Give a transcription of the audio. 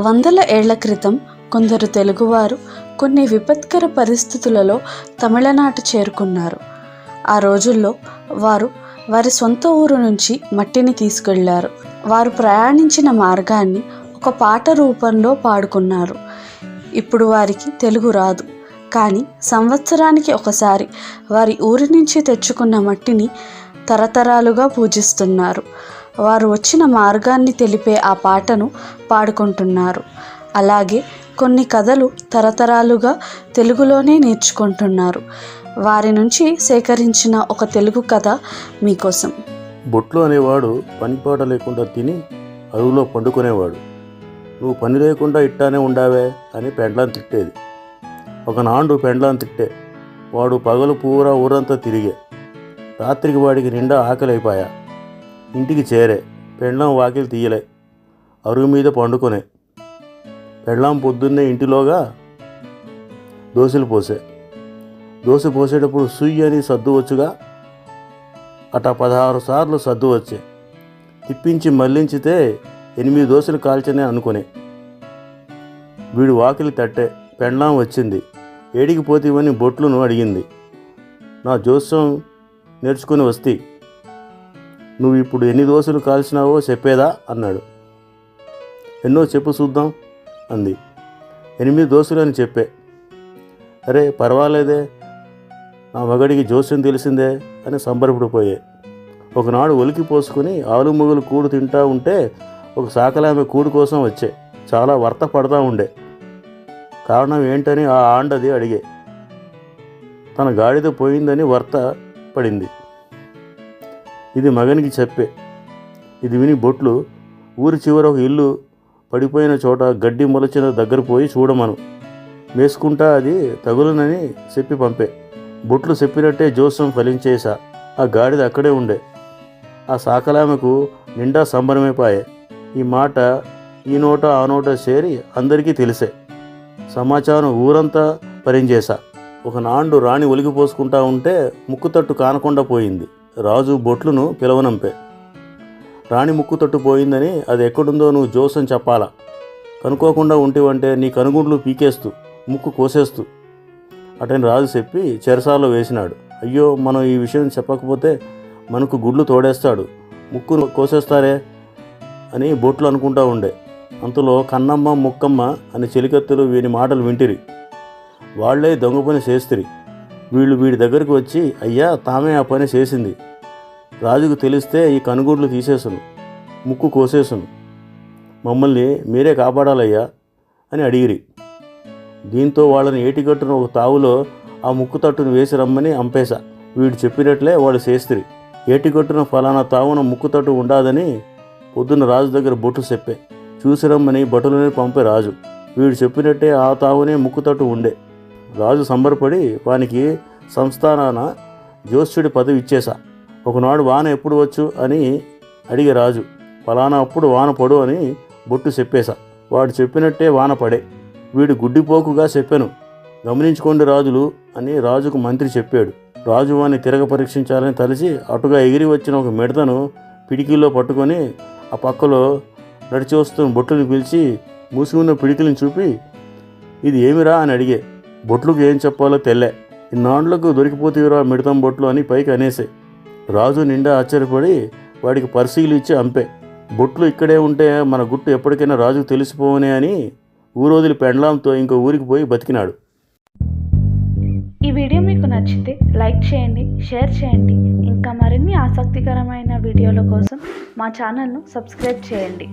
వందల ఏళ్ళ క్రితం కొందరు తెలుగువారు కొన్ని విపత్కర పరిస్థితులలో తమిళనాట చేరుకున్నారు. ఆ రోజుల్లో వారు వారి సొంత ఊరు నుంచి మట్టిని తీసుకెళ్ళారు. వారు ప్రయాణించిన మార్గాన్ని ఒక పాట రూపంలో పాడుకున్నారు. ఇప్పుడు వారికి తెలుగు రాదు. కానీ సంవత్సరానికి ఒకసారి వారి ఊరి నుంచి తెచ్చుకున్న మట్టిని తరతరాలుగా పూజిస్తున్నారు. వారు వచ్చిన మార్గాన్ని తెలిపే ఆ పాటను పాడుకుంటున్నారు. అలాగే కొన్ని కథలు తరతరాలుగా తెలుగులోనే నేర్చుకుంటున్నారు. వారి నుంచి సేకరించిన ఒక తెలుగు కథ మీకోసం. బొట్లు అనేవాడు పనిపాట లేకుండా తిని అరువులో పండుకునేవాడు. నువ్వు పని లేకుండా ఇట్టానే ఉండావే అని పెండ్లాం తిట్టేది. ఒకనాడు పెండ్లాం తిట్టే. వాడు పగలు పూరా ఊరంతా తిరిగే. రాత్రికి వాడికి నిండా ఆకలి అయిపోయా ఇంటికి చేరే పెండ్లాం వాకిలి తీయలే అరుగు మీద పండుకొనే. పెళ్ళాం పొద్దున్నే ఇంటిలోగా దోశలు పోసే. దోశ పోసేటప్పుడు సుయ్య అని సర్దు వచ్చుగా అట పదహారు సార్లు సర్దు వచ్చే. తిప్పించి మళ్ళించితే ఎనిమిది దోశలు కాల్చనే అనుకునే. వీడు వాకిలి తట్టే పెండ్లాం వచ్చింది. ఏడికి పోతివని బొట్లును అడిగింది. నా జోస్యం నేర్చుకుని వస్తే నువ్వు ఇప్పుడు ఎన్ని దోశలు కాల్చినావో చెప్పేదా అన్నాడు. ఎన్నో చెప్పు చూద్దాం అంది. ఎనిమిది దోశలు అని చెప్పే. అరే పర్వాలేదే. నా మగడికి జోస్యం తెలిసిందే అని సంబరపడిపోయే ఒకనాడు ఒలికి పోసుకుని ఆలు కూడు తింటా ఉంటే ఒక సాకలామె కూడు కోసం వచ్చే. చాలా వర్త పడతా ఉండే. కారణం ఏంటని ఆ ఆండది అడిగే. తన గాడిద పోయిందని వర్త పడింది. ఇది మగనికి చెప్పే. ఇది విని బొట్లు ఊరి చివర ఒక ఇల్లు పడిపోయిన చోట గడ్డి మొలచిన దగ్గర పోయి చూడమను. వేసుకుంటా అది తగులునని చెప్పి పంపే. బొట్లు చెప్పినట్టే జోస్యం ఫలించేసా ఆ గాడిద అక్కడే ఉండే. ఆ సాకలామెకు నిండా సంబరమైపోయే ఈ మాట ఈ నోట ఆ నోట చేరి అందరికీ తెలిసే. సమాచారం ఊరంతా పరించేశా. ఒక నాండు రాణి ఒలిగిపోసుకుంటా ఉంటే ముక్కుతట్టు కానకుండా పోయింది. రాజు బొట్లును పిలవనంపే. రాణి ముక్కు తట్టు పోయిందని అది ఎక్కడుందో నువ్వు జోసం చెప్పాలా? కనుక్కోకుండా ఉంటివంటే నీ కనుగుండ్లు పీకేస్తూ ముక్కు కోసేస్తూ అటని రాజు చెప్పి చెరసాల్లో వేసినాడు. అయ్యో మనం ఈ విషయం చెప్పకపోతే మనకు గుడ్లు తోడేస్తాడు. ముక్కు కోసేస్తారే అని బొట్లు అనుకుంటా ఉండే. అంతలో కన్నమ్మ ముక్కమ్మ అని చెలికత్తెలు వీని మాటలు వింటిరి. వాళ్ళే దొంగ పని చేస్తిరి వీళ్ళు వీడి దగ్గరికి వచ్చి అయ్యా తామే ఆ పని చేసింది. రాజుకు తెలిస్తే ఈ కనుగోడ్లు తీసేసను ముక్కు కోసేసను. మమ్మల్ని మీరే కాపాడాలయ్యా అని అడిగిరి. దీంతో వాళ్ళని ఏటిగట్టున ఒక తావులో ఆ ముక్కు తట్టును వేసి రమ్మని అంపేశా. వీడు చెప్పినట్లే వాడు చేస్తిరి ఏటిగట్టున ఫలానా తావున ముక్కు తట్టు ఉండాదని పొద్దున్న రాజు దగ్గర బొట్టు చెప్పే. చూసి రమ్మని బటులని పంపే రాజు. వీడు చెప్పినట్టే ఆ తావునే ముక్కు తట్టు ఉండే. రాజు సంబరపడి వానికి సంస్థానాన జ్యోష్యుడి పదవి ఇచ్చేశా. ఒకనాడు వాన ఎప్పుడు వచ్చు అని అడిగే రాజు ఫలానా అప్పుడు వాన పడు అని బొట్టు చెప్పేశా. వాడు చెప్పినట్టే వాన పడే. వీడు గుడ్డిపోకుగా చెప్పాను. గమనించుకోండి రాజులు అని రాజుకు మంత్రి చెప్పాడు. రాజు వాణ్ణి తిరగ పరీక్షించాలని తలిచి అటుగా ఎగిరి వచ్చిన ఒక మిడతను పిడికిల్లో పట్టుకొని ఆ పక్కలో నడిచి వస్తున్న బొట్టుని పిలిచి మూసి ఉన్న పిడికిలను చూపి ఇది ఏమిరా? అని అడిగే. బొట్లుకు ఏం చెప్పాలో తెల్లే. ఇన్నాళ్ళకు దొరికిపోతీవిరా మిడతం బొట్లు అని పైకి అనేసే. రాజు నిండా ఆశ్చర్యపడి వాడికి పరిశీలి ఇచ్చి అంపే. బొట్లు ఇక్కడే ఉంటే మన గుట్టు ఎప్పటికైనా రాజుకు తెలిసిపోవనే అని ఊరోదిలి పెండ్లాంతో ఇంకో ఊరికి పోయి బతికినాడు. ఈ వీడియో మీకు నచ్చితే లైక్ చేయండి షేర్ చేయండి. ఇంకా మరిన్ని ఆసక్తికరమైన వీడియోల కోసం మా ఛానల్ను సబ్స్క్రైబ్ చేయండి.